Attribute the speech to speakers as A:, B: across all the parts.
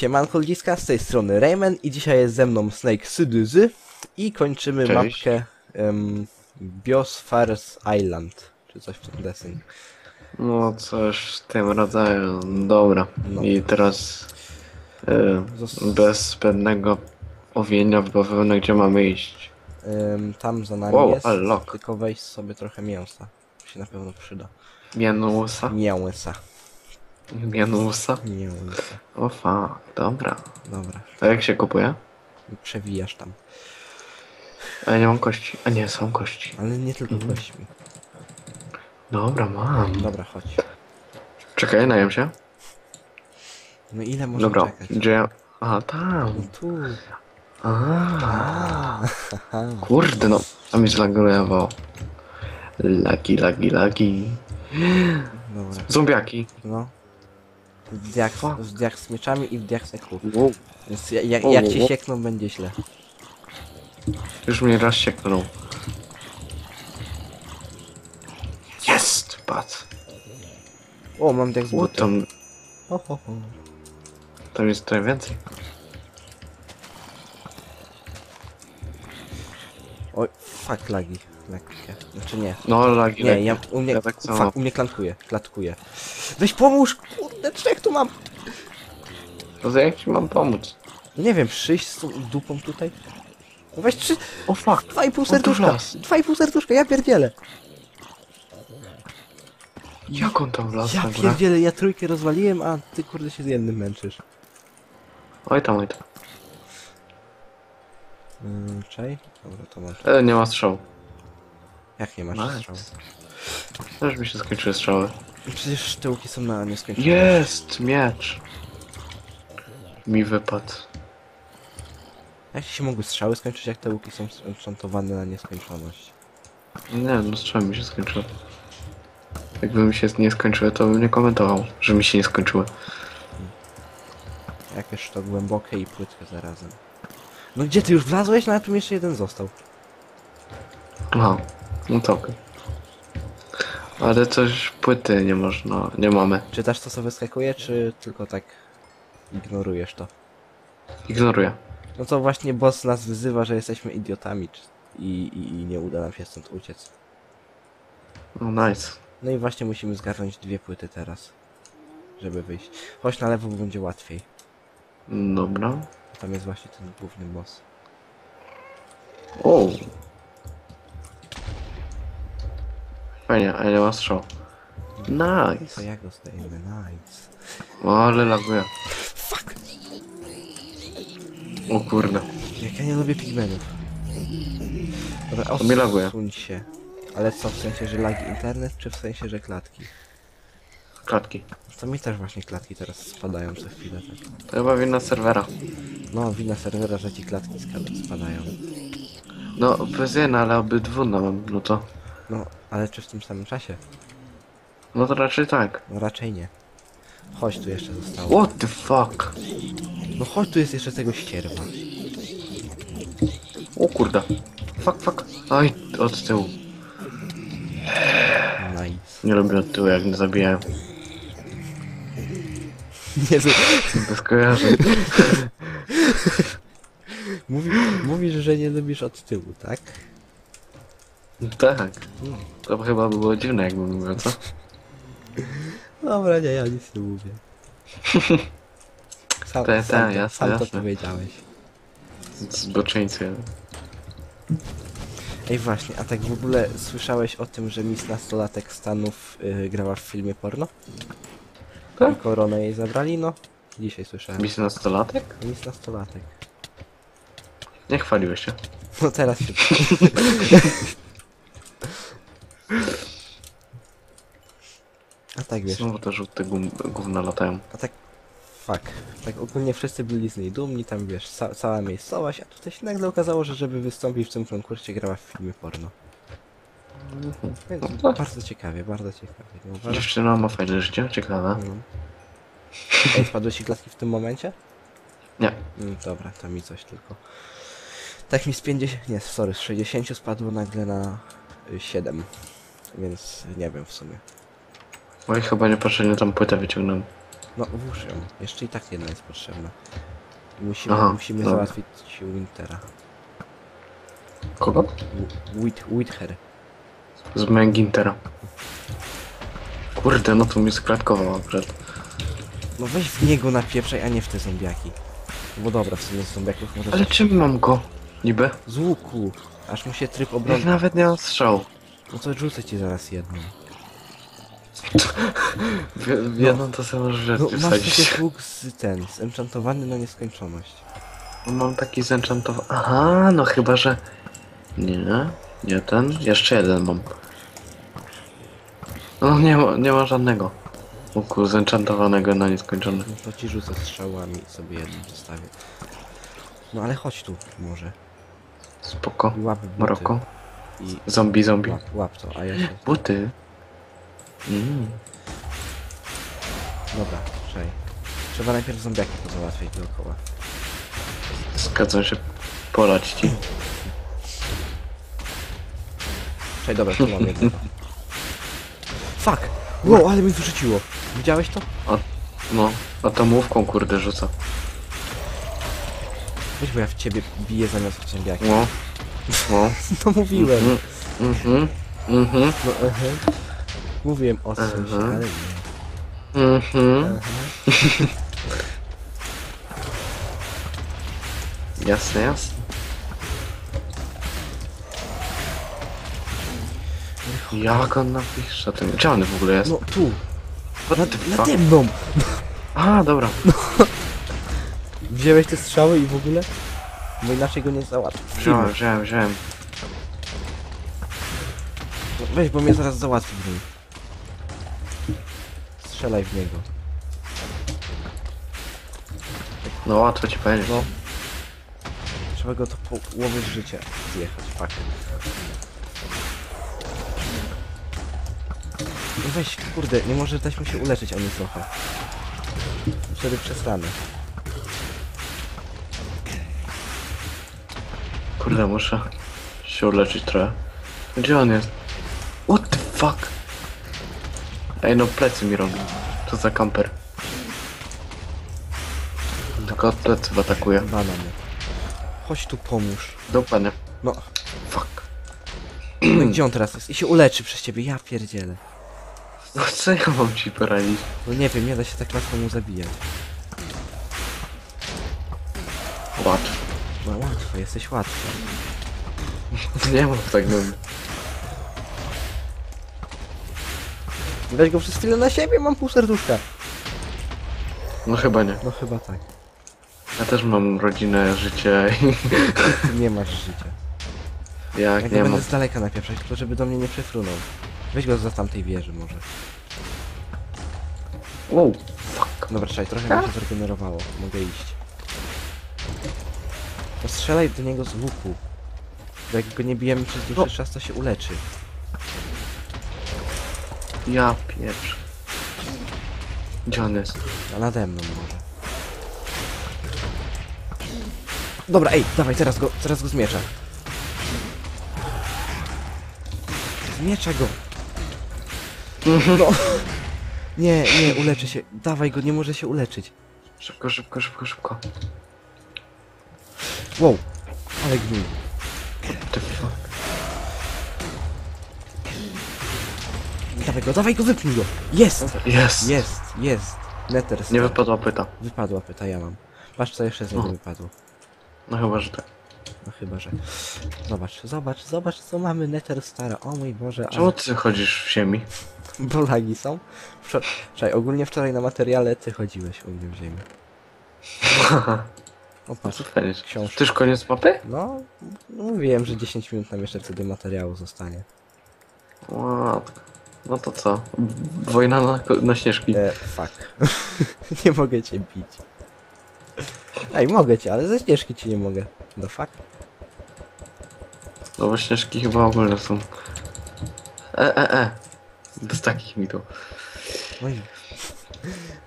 A: Siemanko ludziska, z tej strony Rayman i dzisiaj jest ze mną Snake Sydyzy i kończymy
B: Cześć.
A: mapkę um, Biospheres Island, czy coś w tym deseń.
B: No coś w tym rodzaju. Dobra.
A: No.
B: I teraz e,
A: Zos-
B: bez zbędnego owienia w bawełnę, gdzie mamy iść.
A: Tam za nami
B: Wow,
A: jest, tylko wejść sobie trochę mięsa, się na pewno przyda.
B: Mianusa?
A: Mięsa,
B: Mianusa?
A: mięsa,
B: O fuck, dobra.
A: dobra,
B: A jak się kupuje?
A: przewijasz tam,
B: A ja nie mam kości. A nie, są kości.
A: ale nie tylko
B: Mhm.
A: kośćmi.
B: Dobra, mam.
A: Dobra, chodź.
B: Czekaj, najem się.
A: No ile można
B: Dobra,
A: czekać?
B: gdzie ja... Aha, tam.
A: Tu.
B: A, kurde no. A mi zlagowało. Lagi, lagi, lagi.
A: Dobra,
B: Zombiaki.
A: no.
B: Fuck.
A: zdiak z mieczami i wdiak z eku.
B: Wow.
A: Więc ja- jak,
B: O,
A: jak
B: o,
A: cię
B: o.
A: siekną, będzie źle.
B: Już mnie raz sieknął. Jest! Patrz.
A: O, mam diak z
B: O,
A: buty.
B: tam,
A: Ho, ho, ho.
B: tam jest trochę więcej.
A: Oj, fuck lagi. Lekkie. Znaczy nie.
B: No, lagi,
A: Nie,
B: lagi.
A: ja u mnie,
B: Ja tak samo.
A: fuck, u mnie klatkuje, klatkuje. Weź pomóż, kurde, trzech tu mam.
B: To jak ci mam pomóc?
A: Nie wiem, przyjść z tą dupą tutaj? No weź trzy,
B: O fuck!
A: dwa i pół
B: tu
A: serduszka, dwa i pół serduszka, ja pierdzielę.
B: Jak on tam wlazł
A: Ja pierdzielę, ja trójkę rozwaliłem, a ty kurde się z jednym męczysz.
B: Oj tam, oj tam.
A: Yy, czej? Dobra, to masz.
B: E, nie ma strzału.
A: Jak nie masz
B: Nice.
A: strzału?
B: Też mi się skończyły strzały.
A: Przecież tyłki są na nieskończoność.
B: Jest! Miecz! Mi wypadł.
A: Jak się mogły strzały skończyć, jak te łuki są enchantowane na nieskończoność?
B: Nie, no strzały mi się skończyły. Jakby mi się nie skończyły, to bym nie komentował, że mi się nie skończyły.
A: Jakież to głębokie i płytkie zarazem. No gdzie ty już wlazłeś? No a tu jeszcze jeden został.
B: Aha, no to okej. Ale coś płyty nie można, nie mamy.
A: Czytasz to co wyskakuje, czy tylko tak ignorujesz to?
B: Ignoruję.
A: No to właśnie boss nas wyzywa, że jesteśmy idiotami czy... i, i, i nie uda nam się stąd uciec.
B: No nice.
A: No i właśnie musimy zgarnąć dwie płyty teraz, żeby wyjść. Chodź na lewo, bo będzie łatwiej.
B: Dobra.
A: Tam jest właśnie ten główny boss.
B: O. Fajnie, a nie ma strzał.
A: To
B: Nice.
A: jak zdejmę? Nice.
B: O, ale laguje.
A: Fuck!
B: O kurde.
A: Jak ja nie lubię pigmenów. Dobra,
B: To mnie laguje.
A: odsuń się. Ale co, w sensie, że lagi internet, czy w sensie, że klatki?
B: Klatki.
A: To mi też właśnie klatki teraz spadają co chwilę. Tak.
B: To chyba wina serwera.
A: No, wina serwera, że ci klatki skala- spadają.
B: No, bez jedna, ale obydwu mam, no to.
A: No, ale czy w tym samym czasie?
B: No to raczej tak.
A: No raczej nie. Chodź, tu jeszcze zostało.
B: What the fuck?
A: No chodź, tu jest jeszcze tego ścierwa.
B: O kurde. Fuck, fuck. Oj, od tyłu.
A: Nice.
B: Nie lubię od tyłu, jak mnie zabijają.
A: Jezu,
B: Bez kojarzeń.
A: mówi, mówisz, że nie lubisz od tyłu, tak?
B: Tak. To chyba by było dziwne, jakbym mówił, co?
A: Dobra, nie, ja nic nie mówię. Sam,
B: Ta, ta,
A: sam, to,
B: jasne,
A: sam to
B: jasne.
A: powiedziałeś.
B: Zboczeńcy.
A: Ej właśnie, a tak w ogóle słyszałeś o tym, że Miss Nastolatek Stanów yy, grała w filmie porno?
B: Tak.
A: I koronę jej zabrali? No, dzisiaj słyszałem.
B: Misja nastolatek?
A: Miss Nastolatek.
B: Nie chwaliłeś się.
A: No teraz się... a tak wiesz,
B: Znowu te żółte gum, gówna latają.
A: a tak... Fuck. Tak ogólnie wszyscy byli z niej dumni, tam wiesz, ca cała miejscowość, a tutaj się nagle okazało, że żeby wystąpić w tym konkursie grała w filmie porno. Więc
B: No tak.
A: bardzo ciekawie, bardzo ciekawie. Nie uważasz?
B: Dziewczyna ma fajne życie, ciekawe.
A: No. Ej, spadły ci klatki w tym momencie?
B: Nie.
A: Mm, dobra, to mi coś tylko. Tak mi z 50, nie, sorry, z 60 spadło nagle na y, 7. Więc nie wiem w sumie.
B: Oj, chyba niepotrzebnie tam płytę wyciągnąłem.
A: No włóż ją. Jeszcze i tak jedna jest potrzebna. Musimy,
B: Aha,
A: musimy
B: dobra.
A: załatwić Wintera.
B: Kogo?
A: Wit, Wither.
B: Z Mengintera. Kurde, no to mi skratkowało przed.
A: No weź w niego napieprzaj, a nie w te zombiaki. Bo dobra, w sumie z zombiaków może
B: Ale czym mam go? Niby?
A: z łuku. Aż mu się tryb
B: Jak
A: obrony.
B: nawet nie mam strzał.
A: No to rzucę ci zaraz jedną.
B: W, w jedną to samo rzecz
A: No masz
B: wsadzić.
A: przecież łuk z ten, zenchantowany na nieskończoność.
B: No, Mam taki zenchantowany. Aha, no chyba, że... Nie, nie ten. Jeszcze jeden mam. No nie ma, nie ma żadnego. Łuku zenchantowanego na nieskończony.
A: No to ci rzucę strzałami i sobie jedną zostawię. No ale chodź tu może.
B: Spoko.
A: Łap buty.
B: Maroko.
A: I
B: Zombie, zombie.
A: łap, łap to, a ja się...
B: Buty. Mm.
A: Dobra, przej. Trzeba najpierw zombiaki pozałatwiać dookoła.
B: Zgadzam się polać ci.
A: Czekaj, dobra, tu mam jednego. Fuck! Wow, ale mi wyrzuciło. Widziałeś to?
B: No, atomówką kurde rzuca.
A: Weź, bo ja w ciebie biję zamiast w zombiaki.
B: No. No.
A: No mówiłem.
B: Mhm. Mhm. Mhm.
A: No ehe. Mówiłem o czymś,
B: Mhm.
A: ale nie.
B: Mhm. Jasne, jasne. Jak on napisze tym? Gdzie on w ogóle jest?
A: No tu,
B: What the fuck?
A: nade mną.
B: A, dobra.
A: Wziąłeś te strzały i w ogóle? Bo inaczej go nie załatwię.
B: Wziąłem, wziąłem, wziąłem.
A: No Weź, bo mnie zaraz załatwi w nim. Strzelaj w niego.
B: No łatwo ci powiedzieć.
A: No. Trzeba go to połowy życia zjechać, fuck. No weź, kurde, nie może dać mu się uleczyć ani trochę. Wtedy przesrane.
B: Kurde, muszę się uleczyć trochę. Gdzie on jest? What the fuck? Ej, no plecy mi robi. Co za kamper? Tylko od pleców atakuje.
A: Bana mnie. Chodź tu pomóż.
B: Dokładnie.
A: No,
B: Fuck.
A: no i gdzie on teraz jest? I się uleczy przez ciebie, ja pierdzielę.
B: No co ja mam ci poradzić?
A: No nie wiem, nie da się tak łatwo mu zabijać.
B: Łatwo.
A: No łatwo, jesteś łatwy.
B: Nie mam tak nudny.
A: Weź go przez chwilę na siebie, mam pół serduszka.
B: No chyba nie.
A: No chyba tak.
B: Ja też mam rodzinę, życie i
A: Ty nie masz życia.
B: jak
A: Jak
B: nie
A: nie będę
B: mam.
A: z daleka napieprzać, tylko żeby do mnie nie przefrunął. Weź go za tamtej wieży może.
B: Wow, fuck.
A: Dobra, czekaj, trochę mi się zregenerowało. Mogę iść. To strzelaj do niego z łuku. Bo jak go nie bijemy przez dłuższy
B: No.
A: czas, to się uleczy.
B: Ja pieprz. Gdzie on jest?
A: A nade mną może. Dobra, ej, dawaj, teraz go, teraz go z miecza. Z miecza go. No. Nie, nie, uleczy się. Dawaj go, nie może się uleczyć.
B: Szybko, szybko, szybko, szybko.
A: Wow, ale gnój. Dawaj go, dawaj go, wypnij go. Jest!
B: Jest!
A: Jest, jest. Nether
B: Nie wypadła pyta.
A: Wypadła pyta, ja mam. Patrz co jeszcze z niego
B: O.
A: wypadło.
B: No chyba, że tak.
A: No chyba, że... Zobacz, zobacz, zobacz co mamy Nether Stara. O mój Boże, ale...
B: Czemu ty chodzisz w ziemi?
A: Bo lagi są? Wczor... Czekaj, ogólnie wczoraj na materiale ty chodziłeś u mnie w ziemi. O, patrz, książka.
B: Ty już koniec mapy?
A: No, mówiłem, że 10 minut nam jeszcze wtedy materiału zostanie.
B: Łatwo. No to co? Wojna na, na śnieżki.
A: E, fuck. nie mogę cię bić. Ej, mogę cię, ale ze ścieżki ci nie mogę. No fuck.
B: No bo śnieżki chyba ogólne są. E, e, e. Bez takich mi tu.
A: I...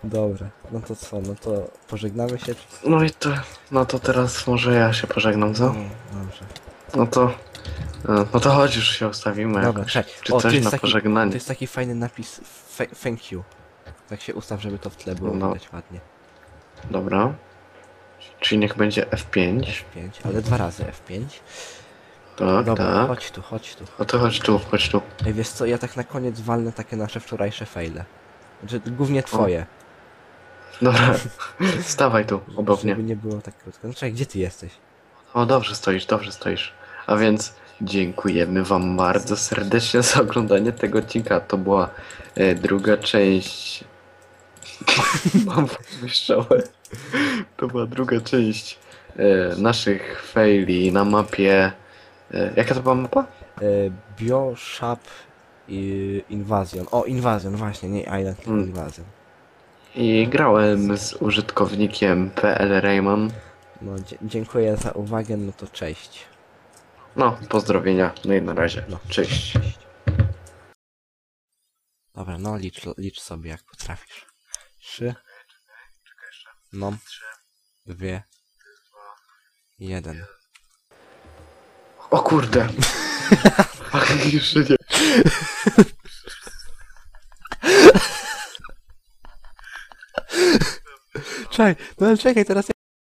A: Dobra, no to co, no to pożegnamy się? Czy...
B: No i to, no to teraz może ja się pożegnam, co?
A: No, dobrze.
B: No to, e, no to chodź już się ustawimy
A: Dobra,
B: jakoś. Czy
A: O,
B: coś na
A: taki-
B: pożegnanie.
A: To jest taki fajny napis, thank you. tak się ustaw, żeby to w tle było
B: No.
A: widać ładnie.
B: Dobra. Czyli niech będzie F5.
A: F5, ale dwa razy F5.
B: Tak,
A: Dobra,
B: tak.
A: chodź tu, chodź tu.
B: No to chodź tu, chodź tu.
A: Ej, wiesz co, ja tak na koniec walnę takie nasze wczorajsze faile. Znaczy, głównie twoje.
B: Dobra. Stawaj tu, obok mnie.
A: Żeby nie było tak krótko. No czekaj, gdzie ty jesteś?
B: O, dobrze stoisz, dobrze stoisz. A więc dziękujemy wam bardzo serdecznie za oglądanie tego odcinka. To była e, druga część... Mam wyszczałę. To była druga część e, naszych faili na mapie... E, jaka to była mapa?
A: E, Bioshop i Invasion. O, Invasion, właśnie, nie Island, tylko
B: Hmm.
A: Invasion.
B: I grałem z użytkownikiem PL Rayman.
A: No, dziękuję za uwagę, no to cześć.
B: No, pozdrowienia. No i na razie.
A: No.
B: Cześć.
A: Dobra, no licz, licz sobie jak potrafisz. Trzy. No. Dwie. Jeden.
B: O kurde. Ach, Jeszcze nie.
A: Czekaj, no ale czekaj, teraz